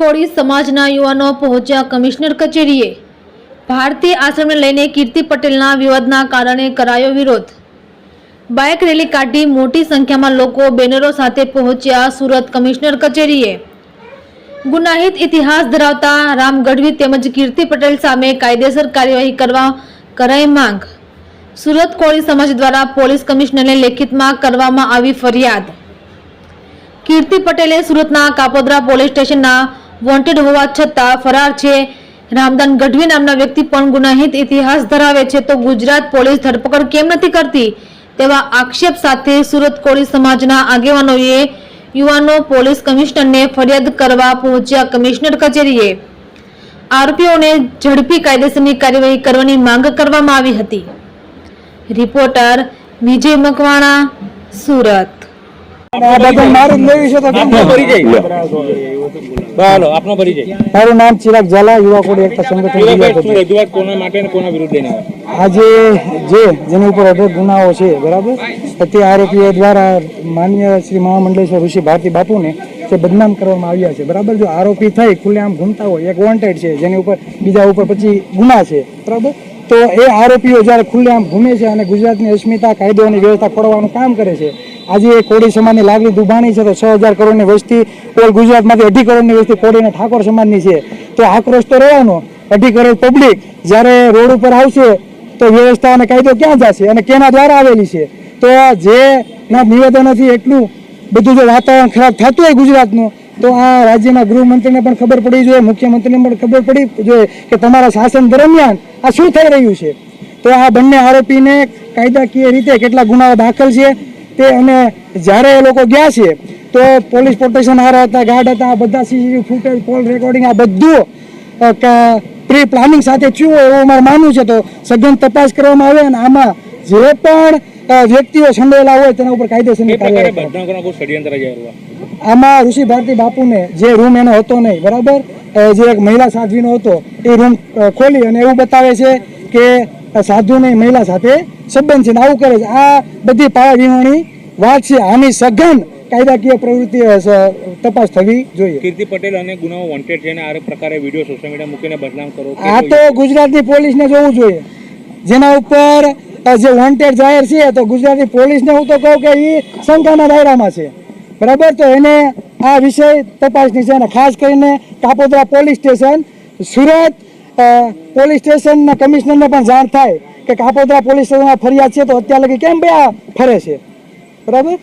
કોળી સમાજના યુવાનો પહોંચ્યા કમિશનર કચેરીએ. ભારતીય આશ્રમને લઈને કીર્તિ પટેલના વિવાદના કારણે કરાયો વિરોધ. બાઇક રેલી કાઢી મોટી સંખ્યામાં લોકો બેનરો સાથે પહોંચ્યા સુરત કમિશનર કચેરીએ. ગુનાહિત ઇતિહાસ ધરાવતા રામ ગઢવી તેમજ કીર્તિ પટેલ સામે કાયદેસર કાર્યવાહી કરવા કરાઈ માંગ. સુરત કોળી સમાજ દ્વારા પોલીસ કમિશનરને લેખિતમાં કરવામાં આવી ફરિયાદ. કીર્તિ પટેલે સુરતના કાપોદરા પોલીસ સ્ટેશનના વોન્ટેડ હોવા છતાં ફરાર છે. રામદાન ગઢવી નામના વ્યક્તિ પણ ગુનાહિત ઇતિહાસ ધરાવે છે. તો ગુજરાત પોલીસ ધરપકડ કેમ નથી કરતી? તેવા આક્ષેપ સાથે સુરત કોળી સમાજના આગેવાનોએ યુવાનો પોલીસ કમિશનરને ફરિયાદ કરવા પહોંચ્યા કમિશનર કચેરીએ. આરોપીઓને ઝડપી કાયદેસરની કાર્યવાહી કરવાની માંગ કરવામાં આવી હતી. રિપોર્ટર વિજય મકવાણા, સુરત. આપનો પરિચય. મારું નામ ચિરાગ ઝાલા યુવા કોડ એકતા સંગઠન શિવાભાઈ, જિલ્લા શું રજૂઆત કોના માટે કોના વિરુદ્ધ લઈને આજે જે જેની ઉપર અઢળક ગુનાઓ છે બરાબર? તે આરોપીઓ દ્વારા માન્ય શ્રી મહામંડળેશ્વર ઋષિ ભારતી બાપુને તે બદનામ કરવામાં આવ્યા છે બરાબર? જો આરોપી થઈ ખુલ્લેઆમ ઘૂમતા હોય એક વોન્ટેડ છે જેની ઉપર બીજા ઉપર પછી ગુના છે બરાબર? તો એ આરોપીઓ જ્યારે ખુલ્લેઆમ ઘૂમે છે અને ગુજરાતની અસ્મિતા કાયદો અને વ્યવસ્થા ખોડવાનું કામ કરે છે આજે એ કોળી સમાજની લાગણી દુભાણી છે તો છ હજાર કરોડની વસ્તી ઓલ ગુજરાતમાંથી અઢી કરોડની વસ્તી કોળી અને ઠાકોર સમાજની છે. તો આક્રોશ તો રહેવાનો. અઢી કરોડ પબ્લિક જ્યારે રોડ ઉપર આવશે તો વ્યવસ્થા અને કાયદો ક્યાં જશે અને કેના દ્વારા આવેલી છે? તો આ જે ના નિવેદનોથી એટલું બધું જો વાતાવરણ ખરાબ થતું હોય ગુજરાતનું, તો આ રાજ્યના ગૃહમંત્રીને પણ ખબર પડી જોઈએ, મુખ્યમંત્રીને પણ ખબર પડી જોઈએ કે તમારા શાસન દરમિયાન આ શું થઈ રહ્યું છે? તો આ બંને આરોપીને કાયદાકીય રીતે કેટલા ગુનાઓ દાખલ છે તે અને જ્યારે એ લોકો ગયા છે તો પોલીસ પ્રોટેક્શન હારા હતા ગાર્ડ હતા આ બધા સીસીટીવી ફૂટેજ કોલ રેકોર્ડિંગ આ બધું પ્રી પ્લાનિંગ સાથે થયું હોય એવું મારે માનવું છે. તો સઘન તપાસ કરવામાં આવે અને આમાં જે પણ વ્યક્તિઓ સંડોયેલા હોય તેના ઉપર કાયદેસરની કાર્યવાહી આ? આમાં ઋષિ ભારતી બાપુને જે રૂમ એનો હતો નહીં બરાબર? જે એક મહિલા સાધ્વીનો હતો એ રૂમ ખોલી અને એવું બતાવે છે કે સાધુને મહિલા સાથે સંબંધ છે આવું કરે છે. આ બધી પાયાવિહોણી વાત છે. આની સઘન કાયદાકીય પ્રવૃત્તિ તપાસ થવી જોઈએ. કીર્તિ પટેલ અને ગુનાઓ વોન્ટેડ છે આ પ્રકારે વીડિયો સોશિયલ મીડિયા મૂકીને બદનામ કરો આ તો ગુજરાતની પોલીસને જોવું જોઈએ. જેના ઉપર જે વોન્ટેડ જાહેર છે તો ગુજરાતની પોલીસને હું તો કહું કે એ શંકાના દાયરામાં છે. બરાબર? તો એને આ વિષય તપાસની છે અને ખાસ કરીને Kapodra police station Surat police સ્ટેશનના કમિશનરને પણ જાણ થાય કે કાપોદ્રા પોલીસ સ્ટેશનમાં ફરિયાદ છે તો અત્યાર લગી કેમ બે આ ફરે છે? બરાબર?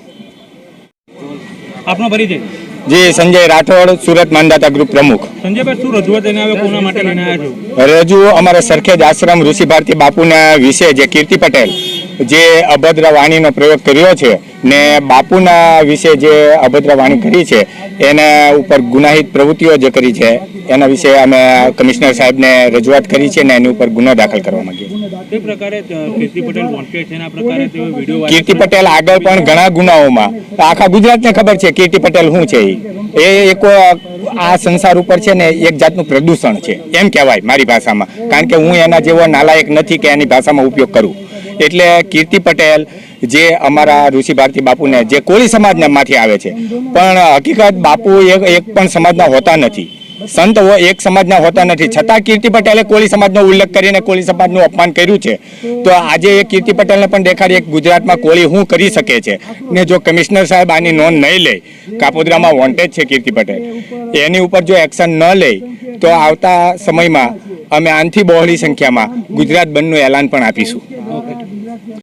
આપનો પરિચય. જી સંજય રાઠોડ સુરત માનદાતા ગ્રુપ પ્રમુખ. સંજયભાઈ શું રજૂઆત લઈને આવ્યા કોના માટે લઈને આવ્યા છો? રજૂ અમારા સરખેજ આશ્રમ ઋષિ ભારતી બાપુના વિશે જે કીર્તિ પટેલ જે અભદ્ર વાણીનો પ્રયોગ કર્યો છે ને બાપુના વિશે જે અભદ્ર વાણી કરી છે એના ઉપર ગુનાહિત પ્રવૃત્તિઓ જે કરી છે એના વિશે અમે કમિશનર સાહેબને રજૂઆત કરી છે અને એની ઉપર ગુનો દાખલ કરવા માંગીએ કીર્તિ પટેલ આગળ પણ ઘણા ગુનાઓમાં. આખા ગુજરાતને ખબર છે કીર્તિ પટેલ શું છે એ એક આ સંસાર ઉપર છે ને એક જાતનું પ્રદૂષણ છે. એમ કહેવાય મારી ભાષામાં. કારણ કે હું એના જેવો નાલાયક નથી કે એની ભાષામાં ઉપયોગ કરું. એટલે કીર્તિ પટેલ, જે અમારા ઋષિ ભારતી બાપુને, જે કોળી સમાજના માંથી આવે છે. પણ હકીકત બાપુ એક એક પણ સમાજના હોતા નથી. સંત એક સમાજના હોતા નથી. છતાં કીર્તિ પટેલે કોળી સમાજનો ઉલ્લેખ કરીને કોળી સમાજનું અપમાન કર્યું છે. તો આજે એ કીર્તિ પટેલને પણ દેખાડીએ કે ગુજરાતમાં કોળી શું કરી શકે છે? ને જો કમિશનર સાહેબ આની નોંધ નહીં લે, કાપોદ્રામાં વોન્ટેજ છે કીર્તિ પટેલ. એની ઉપર જો એક્શન ન લે, તો આવતા સમયમાં અમે આનથી બહોળી સંખ્યામાં ગુજરાત બંધનું એલાન પણ આપીશું.